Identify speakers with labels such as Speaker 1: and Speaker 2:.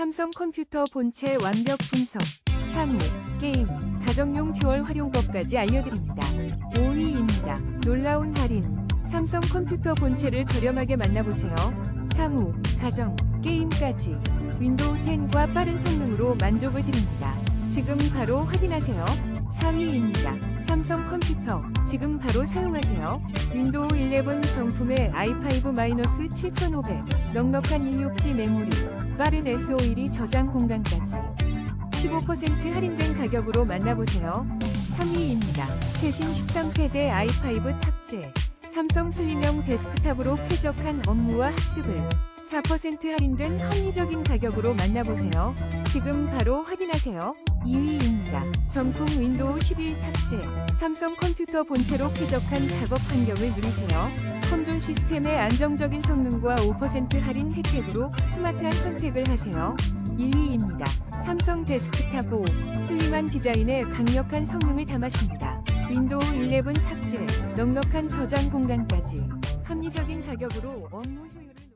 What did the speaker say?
Speaker 1: 삼성 컴퓨터 본체 완벽 분석, 사무, 게임, 가정용 듀얼 활용법까지 알려드립니다. 5위입니다. 놀라운 할인. 삼성 컴퓨터 본체를 저렴하게 만나보세요. 사무, 가정, 게임까지 윈도우 10과 빠른 성능으로 만족을 드립니다. 지금 바로 확인하세요. 4위입니다. 삼성 컴퓨터 지금 바로 사용하세요. 윈도우 11 정품의 i5-7500 넉넉한 16G 메모리 빠른 SO1이 저장 공간까지 15% 할인된 가격으로 만나보세요. 3위입니다. 최신 13세대 i5 탑재 삼성 슬림형 데스크탑으로 쾌적한 업무와 학습을 4% 할인된 합리적인 가격으로 만나보세요. 지금 바로 확인하세요. 2위입니다. 정품 윈도우 11 탑재 삼성 컴퓨터 본체로 쾌적한 작업 환경을 누리세요. 컴존 시스템의 안정적인 성능과 5% 할인 혜택으로 스마트한 선택을 하세요. 1위입니다. 삼성 데스크탑 5 슬림한 디자인에 강력한 성능을 담았습니다. 윈도우 11 탑재 넉넉한 저장 공간까지 합리적인 가격으로 업무 효율을